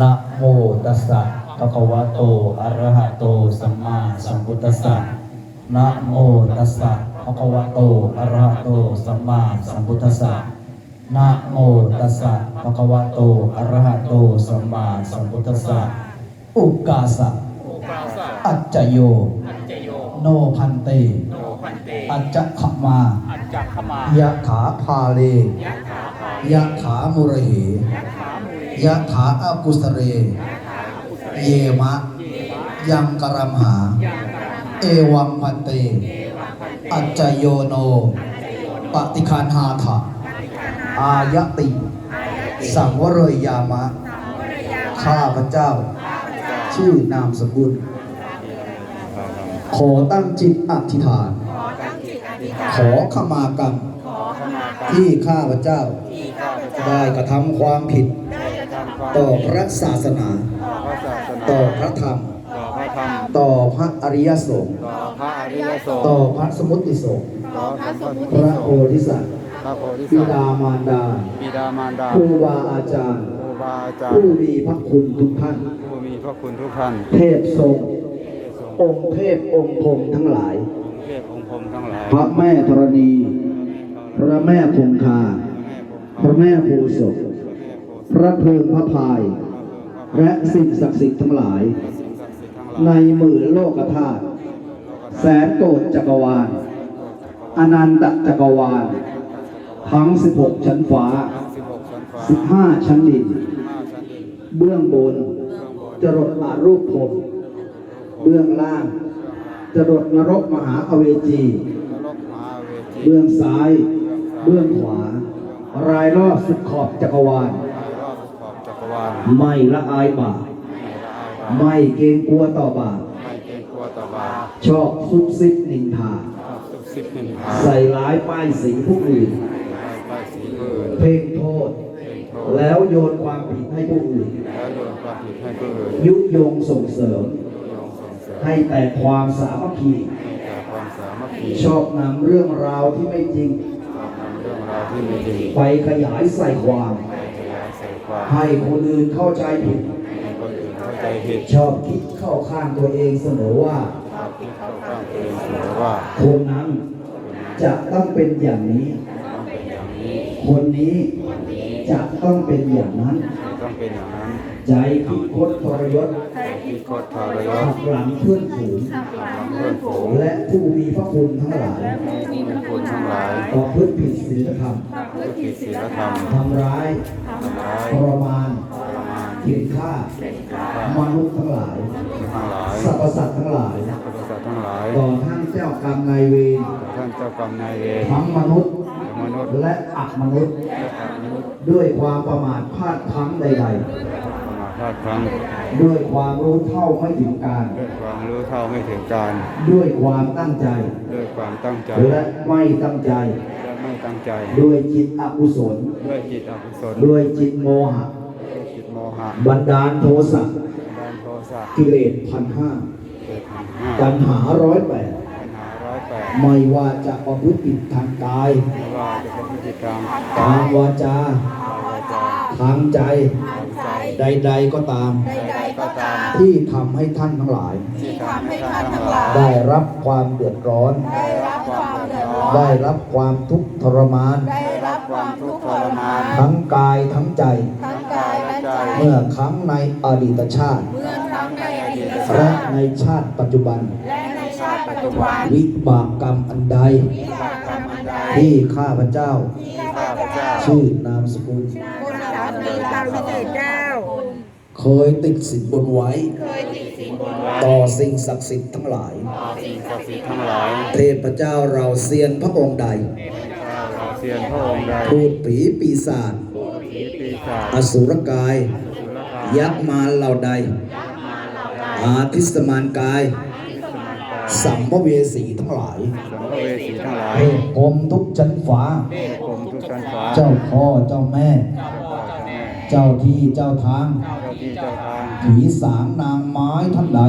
นะโมตัสสะภะคะวะโตอะระหะโตสัมมาสัมพุทธัสสะนะโมตัสสะภะคะวะโตอะระหะโตสัมมาสัมพุทธัสสะนะโมตัสสะภะคะวะโตอะระหะโตสัมมาสัมพุทธัสสะอุกาสะโอกาสะอัจจโยอัจจโย โนพันเตโนพันเตอัจจขมาอัจจขมายะขาพาเลยะถาภายะขามุระเห ยะถาอากุสเร เยมะ ยังกรัมหา เอวังพันเต อัจจโยโน ปฏิคันหาถะอายติ สังวรยามะ ข้าพระเจ้า ชื่อนามสกุล ขอตั้งจิตอธิษฐาน ขอขมากรรมที่ข้าพระเจ้า ได้กระทำความผิด ต่อพระศาสนาพระศาสนาต่อพระธรรมต่อพระธรรม ต่อพระอริยสงฆ์ต่อพระอริยสงฆ์ต่อพระสมุติสงฆ์ต่อพระสมุพทิระสโพงฆ์ธิสัตว์พระโพธิบิสัตว์ดามารดาบิดามารดาครูบาอาจารย์ครูบาอาจารย์ผู้มีพระคุณทุกท่านผู้มีพระคุณทุกท่าน เทพทรงองค์เทพองค์พรหมทั้งหลายองค์เทพองค์พรหมทั้งหลาย พระแม่ธรณี พระแม่คงคา พระแม่โพธิ์ศพ พระเพลิงพระพาย และสิ่งศักดิ์สิทธิ์ทั้งหลาย ในหมื่นโลกธาตุแสนโกฏจักรวาล อนันตจักรวาล ทั้ง 16 ชั้นฟ้า16ชั้นฟ้า15ชั้นดิน15ชั้นดิน เบื้องบน จรดอารูปภพเบื้องล่าง จรดนรกมหาอเวจีนรกมหาเวทีเบื้องซ้าย เบื้องขวารายรอบสุดขอบจักรวาล ไม่ละอายบาปไม่ละอายบาปไม่เกรงกลัวต่อบาปไม่เกรงกลัวต่อบาปชอบซุบซิบนินทาทุกสิบนินทาใส่ร้ายป้ายสีผู้อื่นป้ายสีผู้อื่นเพ่งโทษเป็นโทษแล้วโยนความผิดให้ผู้อื่นแล้วโยนความผิดให้ผู้อื่น ยุยงส่งเสริมยงส่งเสริมให้แต่ความสามัคคีให้แก่ความสามัคคีชอบนำเรื่องราวที่ไม่จริงนำเรื่องราวที่ไม่ดีไปขยายใส่ความไปขยายใส่ ความให้คนอื่นเข้าใจผิด ให้คนอื่นเข้าใจผิดชอบคิดเข้าข้างตัวเองเสมอว่า ชอบคิดเข้าข้างตัวเองเสมอว่าคนนั้นจะต้องเป็นอย่างนี้ ต้องเป็นอย่างนี้คนนี้จะต้องเป็นอย่างนั้น ต้องเป็นอย่างนั้น ใจคิดคดทรยศ คิดโคตรทรยหัศกหลังเพื่อนฝูงเพื่อนฝูงและผู้มีพระคุณทั้งหลายมีคุณทั้งหลายต่อพฤติผิดศีลธรรมผู้ผิดศีลธรรมทำร้ายทำร้ายทรมานทรมานเขียนฆ่ามนุษย์ทั้งหลายทั้งหลายสรรพสัตว์ทั้งหลายบริษัททั้งหลายต่อท่านเจ้ากรรมนายเวรท่านเจ้ากรรมนายเวรทั้งมนุษย์มนุษย์และอักมนุษย์และอมนุษย์ ด้วยความประมาทพลาดพลั้งใดประมาทพลาดพลั้งๆด้วยความรู้เท่าไม่ถึงการ ด้วยความรู้เท่าไม่ถึงการ ด้วยความตั้งใจ ด้วยความตั้งใจ และไม่ตั้งใจ และไม่ตั้งใจ ด้วยจิตอกุศล ด้วยจิตอกุศล ด้วยจิตโมหะด้วยจิตโมหะ บันดาลโทสะดันโทสะ กิเลสพันห้าเกิดพันห้าตัณหาร้อยแปดปัญหาร้อยแปดไม่ว่าจะประพฤติผิดทางกายไม่ว่าจะเป็นพฤติกรรมทางวาจาวาจา ทางใจทาง ใจใด ๆก็ตาม ใดๆก็ตามที่ทำให้ท่านทั้งหลาย ที่ทำให้ท่านทั้งหลายได้รับความเดือดร้อน ได้รับความเดือดร้อนได้รับความทุกข์ทรมาน ได้รับความทุกข์ทรมานทั้งกายทั้งใจ ทั้งกายและใจเมื่อครั้งในอดีตชาติ เมื่อครั้งในอดีตและชาติในชาติปัจจุบัน และในชาติปัจจุบันวิบากกรรมอันใด วิบากกรรมอันใดที่ข้าพเจ้า ที่ข้าพเจ้าชื่อนามสกุล คนสามีตามพระเจ้า เคยติดสินบนไว้ เคยติดสินบนไว้ ต่อสิ่งศักดิ์สิทธิ์ทั้งหลาย ต่อสิ่งศักดิ์สิทธิ์ทั้งหลาย เทพเจ้าเราเซียนพระองค์ใดข้าเราเซียนพระองค์ใดพูดผีปีศาจผีปีศาจอสุรกาย สุรกายยักษ์มารเหล่าใด อาทิสมานกาย สัมภเวสีทั้งหลายสัมภเวสีทั้งหลายเทพพรหมทุกชั้นฟ้า เทพกรมทุกชั้นฟ้า เจ้าพ่อเจ้าแม่เจ้าพ่อ เจ้าแม่เจ้าที่เจ้าทางเจ้าที่เจ้าทางผีสางนางไม้ท่านใด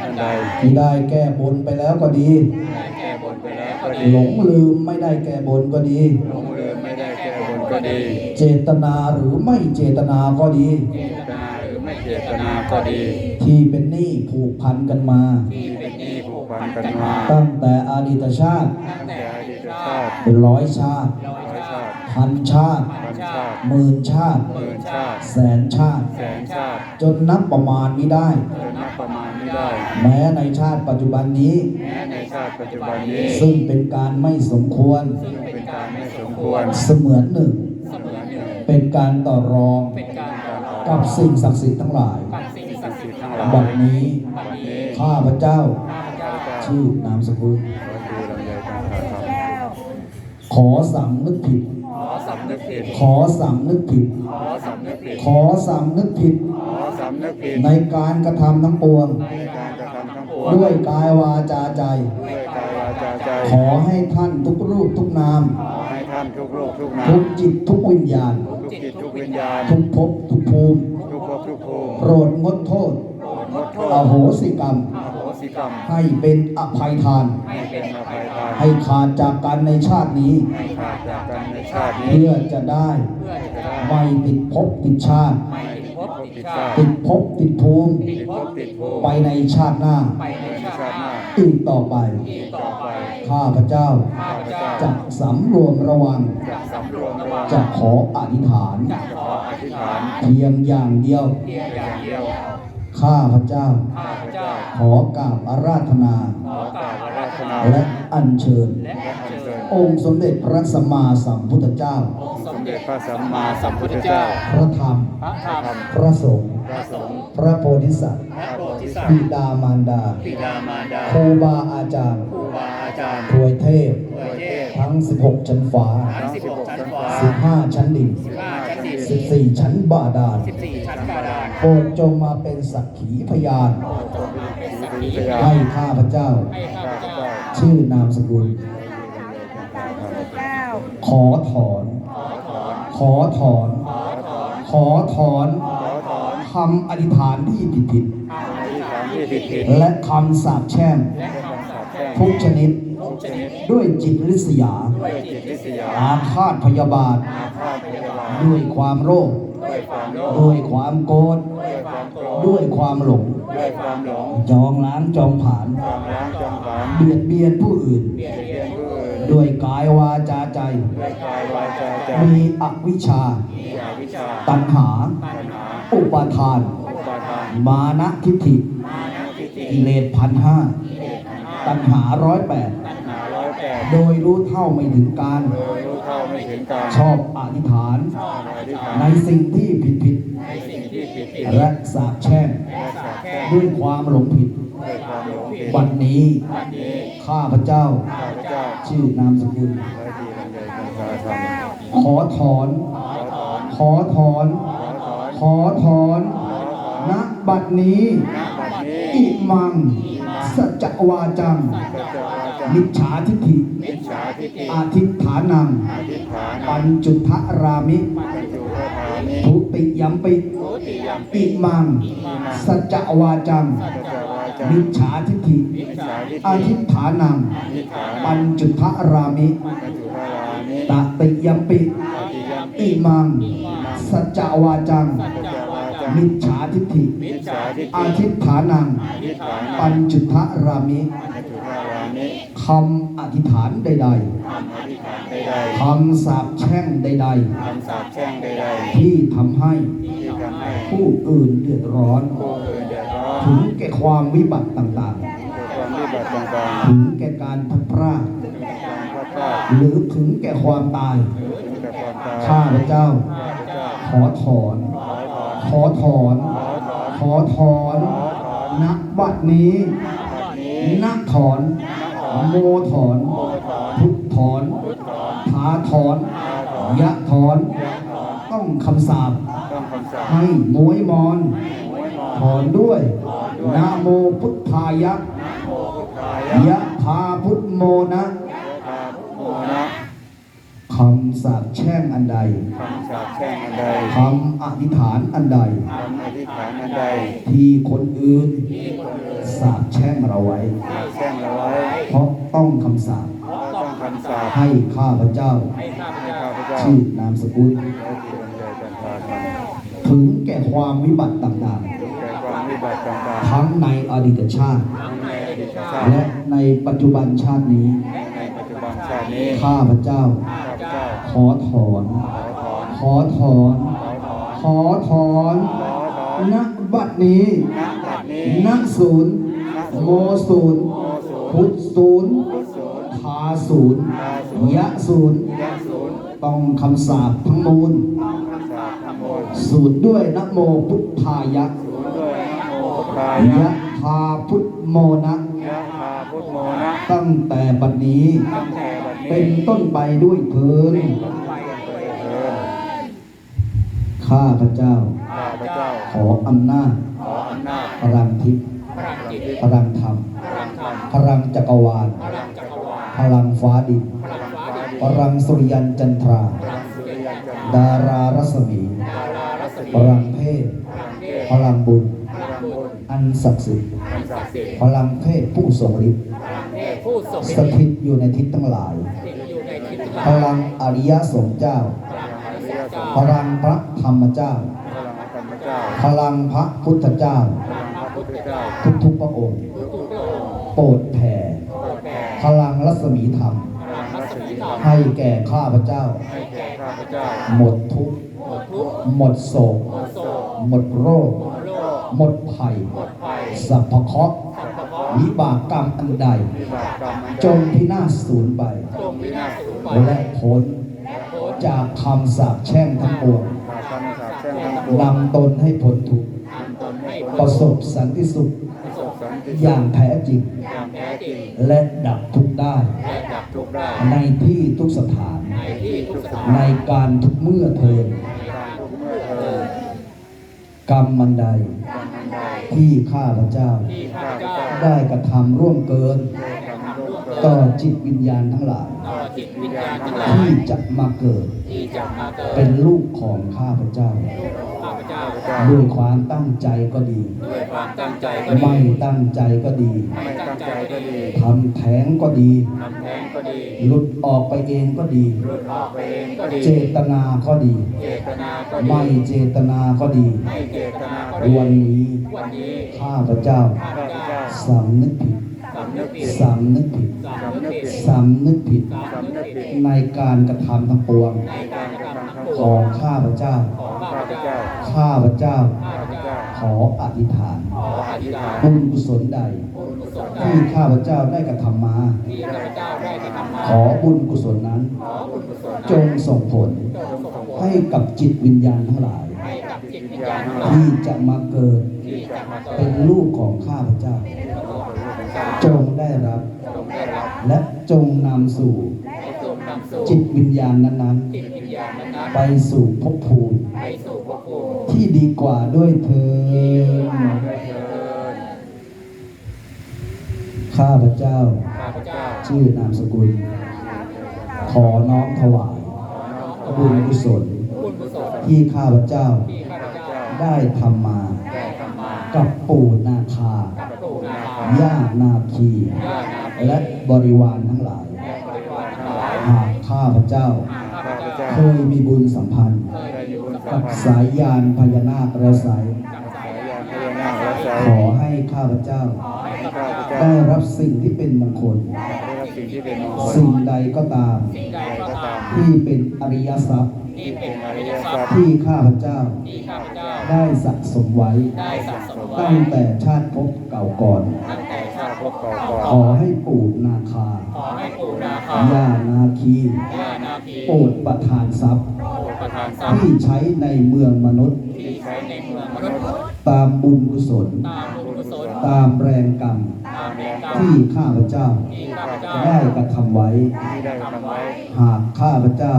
ท่านใดที่ได้แก้บนไปแล้วก็ดีได้แก้บนไปแล้วก็ดีหลงลืมไม่ได้แก้บนก็ดีหลงลืมไม่ได้แก้บนก็ดี เจตนาหรือไม่เจตนาก็ดีเจตนาหรือไม่เจตนาก็ดี ที่เป็นหนี้ผูกพันกันมาที่เป็นหนี้ผูกพันกันมา ตั้งแต่อดีตชาติตั้งแต่อดีตชาติเป็นร้อยชาติร้อยชาติ พันชาติ พันชาติหมื่นชาติ หมื่นชาติ แสนชาติ แสนชาติ จนนับประมาณไม่ได้ จนนับประมาณไม่ได้ แม้ในชาติปัจจุบันนี้ แม้ในชาติปัจจุบันนี้ ซึ่งเป็นการไม่สมควร ซึ่งเป็นการไม่สมควร เสมือนหนึ่ง เสมือนหนึ่ง เป็นการต่อรอง เป็นการต่อรอง กับสิ่งศักดิ์สิทธิ์ทั้งหลาย กับสิ่งศักดิ์สิทธิ์ทั้งหลาย บัดนี้บัดนี้ข้าพเจ้าข้าพเจ้า ชื่อนามสกุลขอดูลำไยกันครับขอสำนึกผิดขอสำ นึกผิด ขอสำนึกผิด ขอสำนึกผิด ขอสำนึกผิด ขอสำนึกผิด ในการกระทำทั้งปวง ในการกระทำทั้งปวง ด้วยกายวาจาใจ ด้วยกายวาจาใจ ขอให้ท่านทุกรูปทุกนาม ขอให้ท่านทุกโลกทุกนาทุมกจิตทุกวิญญาณ ทุกจิตทุกวิญญาณ ทุกภพทุกภูมิ ทุกภพทุกภูมิ โปรดงดโทษงดโทอษโหสิกรรมอโหสิกรรมให้เป็นอภัยทานให้เป็นอภัยทาน ให้ขาดจากกันในชาตินี้ ให้ขาดจากกันในชาตินี้ เพื่อจะได้เพื่อจะได้ไม่ติดภพติดชาติ ไม่ติดภพติดชาติติดภพติดภูมิติดภพติดภูมิไปในชาติหน้าไปในในชาชาติติหหน้าน้าอีกต่อไปอีกต่อไปข้าพเจ้าข้าพเจ้าจะสำรวมระวังจะสำรวมระวังจะขออธิษฐานจะขขอออธิษฐานเพียงอย่างเดียวเพียงอย่างเดียวข้าพเจ้าข้าพเจ้าขอกราบอาราธนาขอกราบอาราธนา และอัญเชิญและ อัญเชิญองค์สมเด็จพระสัมมาสัมพุทธเจ้า องค์สสมมเด็เด็จจพพระระสัสัมมมามาสัสัมมพุพุททธธเจ้าเจ้า พระธรรม พระธรรม พระสงฆ์ พระสงฆ์ พระโพธิสัตว์ พระโพธิสัตบิว์ดามารดา บิดามารดา ครูบาอาจารย์ ครูบาอาจารย์ ถวยเทพประเทศทั้ง 16 ชั้นฟ้า ทั้ง 16 ชั้นฟ้า 15 ชั้นดิน 15 ชั้นดิน 14 ชั้นบาดาล 14 ชั้นบาดาล โปรดจงมาเป็นสักขีพยานเป็นสักวิขีทยาให้ข้าพเจ้าให้ข้าพเจ้า ชื่อนามสกุล ขอถอนขอถอน ขอถอน ขอถอนคำอธิษฐานที่ผิดผิดอธิษฐานที่ผิดผิดๆและคำสาปแช่งและคำสาปแช่งทุกชนิดทุกชนิดด้วยจิตริษยาด้วยจิตวิทยาอาฆาตพยาบาทอาฆาตพยาบาท ด้วยความโลภด้วยความโลภด้วยความโกรธด้วยความโกรธด้วยความหลงด้วยความหลงจองล้างจองผลานความร้างจองผลาญเบียดเบียนผู้อื่นเบีย ดเบียนผู้อื่นด้วยกายวาจาใจ ด้วยกายวาจาใจ มีอวิชชา มีอวิชชา ตัณหาปัญหา อุปาทาน อุปาทาน มานะทิฏฐิ มานะทิฏฐิ กิเลสพันห้า ตัณหาร้อยแปดตัณหาร้อยแปด โดยรู้เท่าไม่ถึงการ โดยรู้เท่าไม่ถึงการ ชอบอธิษฐานชอบอธิษฐานในสิ่งที่ผิดผิด ในสิ่งที่ผิดผิดๆและสาปแช่งและสาปแช่ง ด้วยความหลงผิดด้วยความหลงผิดวันนี้วันนี้ ข้าพเจ้าข้าพเจ้า ชื่อนามสกุลร้อยดีลำไยกัญชาธรรมขอถอนขอถอนขอถอนขอถอน ขอถอน ขอถอนณบัดนี้ณบัดนี้อิมัง สัจจวาจังสัจวาจามิจฉาทิฏฐิมิจฉาทิฏฐิ อาทิฏฐานังอธิษฐานปัญจุทรามิปัญจุทธานิทุติยัมปิโสติยัมอิมัง สัจจวาจังสัจวาจา มิจฉาทิฏฐิมิจฉาทิฏอาฐิทิฏฐานังอธิษฐานปัญจุทรามิปัญจุทธานิตติยัมปิปฏิยัมปิ อิมัง สัจจวาจังสัจวาจามิจฉาทิฏฐิมิจฉาทิฏฐิอาทิฏฐานังอธิษฐานปัญจุทรามิปัญจุทธานิคำอธิษฐานใดคำอธิษฐานใดๆคำสาปแช่งใดๆคำสาปแช่งใดๆที่ทำให้ๆที่ทำให้ผู้อื่นเดือดร้อน ถึงแก่ความวิบัติต่างเกิดความวิบัติต่างๆถึงแก่การพลัดพรากๆถึงการพลาดพลาดหรือถึงแก่ความตายถึงกับความตายข้าพเจ้าข้าพเจ้า ขอถอน ขอถอน ขอถอนขอถอนขอถอนณบัดนี้บัดนี้นักถอน โมถอนโมถอนทุกถอนพุทธถอนถาถอนข้าถอน ยะถอนยัถอนต้องคำสาปต้องคำสาปให้มวยมอนไว้มอถอนด้วย นะโมพุทธายะโมพุทธายะยะพาพุทโมนะพาโมนะคำสาปแช่งอันใดคำสาปแช่งอันใดคำอธิษฐานอันใดคำอธิษฐานอันใด ที่คนอื่นสาปแช่งเราไว้สาปแช่งเราไว้ เพราะต้องคำสาปเพราะต้องคำสาปให้ข้าพเจ้าให้ข้าพให้เจ้าข้าพเจ้า ชื่อนามสกุลและที่บรรยายจันทราธรรมถึงแก่ความวิบัติต่างถึงแก่ความวิ บัติต่างๆทั้งในอดีตชาติๆทั้งในอดีตชาติ และในปัจจุบันชาตินี้และในปัจจุบันชาตินี้ข้าพเจ้าข้าพเจ้า ขอถอน ขอถอน ขอถอนขอถอนขอถอนณบัดนี้ณบัดนี้ณศูนย์โมศูนย์พุทธศูนย์พุทธศูนย์ทาศูนย์ยะศูนย์ยะศูนย์ต้องคำสาปทั้งมูลสาธโมสูตรด้วยนะโมพุทธายะศูนย์ด้วยนะโมพุทธา ยะยะทาพุทธโมนะยะธาพุทโมนะตั้งแต่บัดนี้ตั้งแต่บัดนี้ เป็นต้นไปด้วยเถินไปเถิดข้าพเจ้าข้าพเจ้าขออำนาจขออำนาจพลังทิพย์พลังจิตพลังธรรมพลังธรรมพลังจักรวาลพลังจักรวาลพลังฟ้าดินพลังฟ้าดินพลังสุริยันจันทราพลังสุริยันจันทร์ดารารัศมีดารารัศมีพลังเทพพลังเทพพลังบุญพลังบุญ อันศักดิ์สิทธิ์พลังศักดิ์สิทธิ์พลังเทพผู้ทรงฤทธิ์พลังเทพผู้ทรงสถิตอยู่ในทิศทั้งหลายติดอยู่ในทิศพลังอริยสงฆ์เจ้า พลังอริยสงฆ์พลังพระธรรมเจ้าพลังธรรมเจ้าพลังพระพุทธเจ้า พลังพระพุทธเจ้า ทุกทุกๆพระองค์ทุกๆพระองค์ โปรดแผ่โปรดแผ่พลังรัศมีธรรมพลังรัศมีธรรม ให้แก่ข้าพเจ้าให้แก่ข้าพเจ้าหมดทุกข์หมดทุกข์หมดโศกหมดโศก หมดโรค หมดโรคหมดภัยหมดภัย สัพพเคราะห์สัพพะเคราะห์วิบากกรรมอันใดวิบากกรรมอันใดจงพินาศสูญไปจงวินาศสูญไป และพ้นจากคำสาปแช่งทั้งปวงจากคำสาปแช่งทั้งปวงนำตนให้พ้นทุกข์นำตนให้ประสบสันติสุขประสบสันติอย่างแท้จริงอย่างแท้จริง และดับทุกข์ได้และดับทุกข์ได้ในที่ทุกสถานในที่ทุกสถาน ในการทุกเมื่อเทินในการทุกเมื่อเธอกรรมมันใดกรรมอันใด ที่ข้าพเจ้า ที่ข้าพเจ้าได้กระทำร่วมเกิน ได้ทำร่วมเกินต่อจิตวิญญาณทั้งหลายต่อจิตวิญญาณทั้งหลายที่จะมาเกิด ที่จะมาเกิด เป็นลูกของข้าพเจ้าข้าพเจ้าด้วยความตั้งใจก็ดีด้วยความตั้งใจก็ดีไม่ตั้งใจก็ดีไม่ตั้งใจก็ดีทำแท้งก็ดีทำแท้งก็ดีหลุดออกไปเองก็ดีหลุดออกไปเองก็ดี เจตนาก็ดีเจตนาก็ดี ไม่เจตนาก็ดีไม่เจตนาก็ดี วันนี้วันนี้ข้าพเจ้าข้าพเจ้าสำนึกผิดสำนึกผิดสำนึกผิดสำนึกผิดสำนึกผิดสำนึกผิด ในการกระทำทั้งปวงในการกระทำทั้งปขวองงข้าพเจ้าของข้าข้าพพเจ้าเจ้าข้าพเจ้า ข้าพเจ้า ขออธิษฐานขออธิษฐานบุญกุศลใดบุญกุศลใดที่ข้าพเจ้าได้กระทำมาที่ข้าพเจ้าได้กระทำมา ขอบุญกุศลนั้นขอบุญกุศลจงส่งผลจงส่งผล ให้กับจิตวิญญาณทั้งหลาย ให้กับจิตวิญญาณทั้งหลายที่จะมาเกิดที่จะมาเกิเป็ดนลูกของข้าพเจ้า จงได้รับ จงได้รับ และจงนำสู่ให้จงนำสู่จิตวิญญาณนั้นจิตวิญญาณนั้นๆไปสู่ภพภูมิๆไปสู่ภพภูมิที่ดีกว่าด้วยเถิดข้าพเจ้าข้าพเจ้า ชื่อนามสกุล ขอน้อมถวาย บุญกุศลบุญกุศล ที่ข้าพเจ้าที่ข้าพเจ้าได้ทำมาได้ทำมากับปู่นาคากับปู่นาคา ย่านาคีย่านาคีและบริวารทั้งหลายและบริวารทั้งหลาย หากข้าพเจ้าข้าพเจ้าเคยมีบุญสัมพันธ์เคยมีบุญสักัมบพันธ์สายยานพญานาคและสายกับสาสายยยายานนพญานาคและสายขอให้ข้าพเจ้าให้ข้าพเจ้า ได้รับสิ่งที่เป็นมงคลได้รับสิ่งที่เป็นมงคลสิ่งใดก็ตามสิ่งใดก็ตาม ที่เป็นอริยทรัพย์ที่เป็นอริยทรัพย์ที่ข้าพเจ้า ที่ข้าพเจ้า ได้สะสมไว้ ได้สะสมไว้ ตั้งแต่ชาติภพเก่าก่อน ตั้งแต่ชาติภพเก่าขอให้ปู่นาคา ขอให้ปู่นาคาย่านาคีย่านาคีโปรดประทานทรัพย์โปรดประทานทรัพย์ ที่ใช้ในเมืองมนุษย์ ที่ใช้ในเมืองมนุษย์ ตามบุญกุศล ตามบุญกุศล ตามแรงกรรม ตามแรงกรรม ที่ข้าพเจ้า ที่ข้าพเจ้า ได้กระทำไว้ที่ได้ทำไว้หากข้าพเจ้า หากข้าพเจ้า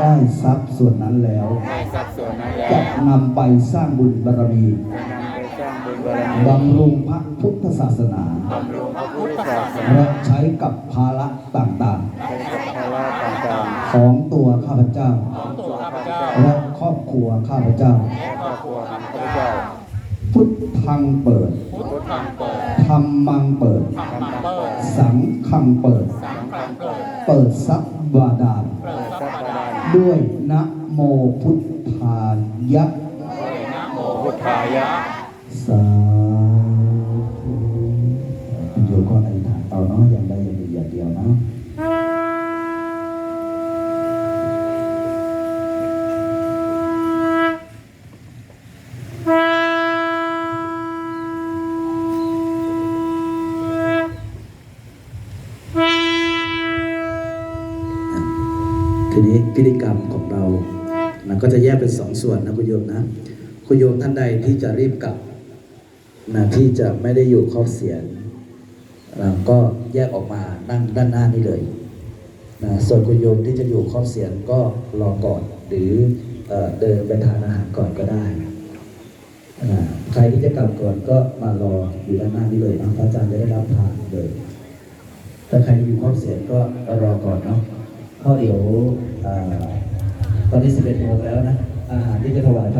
ได้ทรัพย์ส่วนนั้นแล้วได้ทรัพย์ส่วนนั้นแล้จะวนำไปสร้างบุญบารมีจะนำไปสร้างบุญบารมีบำรุงพระพุทธศาสนาบำรุงพระพุทธศาสนาและใช้กับภาระต่างใช้กับภาระต่างๆของตัวข้าพเจ้าของตัวข้าพเจ้า และครอบครัวข้าพเจ้าและครอบครัวข้าพๆพระเจ้าเจ้าพุทธังเปิดพุทธังเปิดธรรมังเปิดธรรมังเปิด สังฆังเปิดสังฆัง เปิดเปิดทรัพย์บาดาลเปิดทรัพย์บาดาลด้วยนะโมพุทธายะนะโมพุทธายะสา ก็จะแยกเป็นสองส่วนนะคุณโยมนะ คุณโยมท่านใดที่จะรีบกลับนะที่จะไม่ได้อยู่ครอบเสียนนะก็แยกออกมานั่งด้านหน้านี้เลยนะส่วนคุณโยมที่จะอยู่ครอบเสียนก็รอก่อน หรือเอเดินไปทานอาหารก่อนก็ได้นะใครที่จะกลับก่อนก็มารออยู่ด้านหน้านี้เลยนะพระอาจารย์จะได้รับทานเลยถ้าใครอยู่ครอบเสียนก็รอก่อนเนาะเพราะเดี๋ยวอ่า ตอนนี้ 11โมงแล้วนะ อาหารที่จะถวาย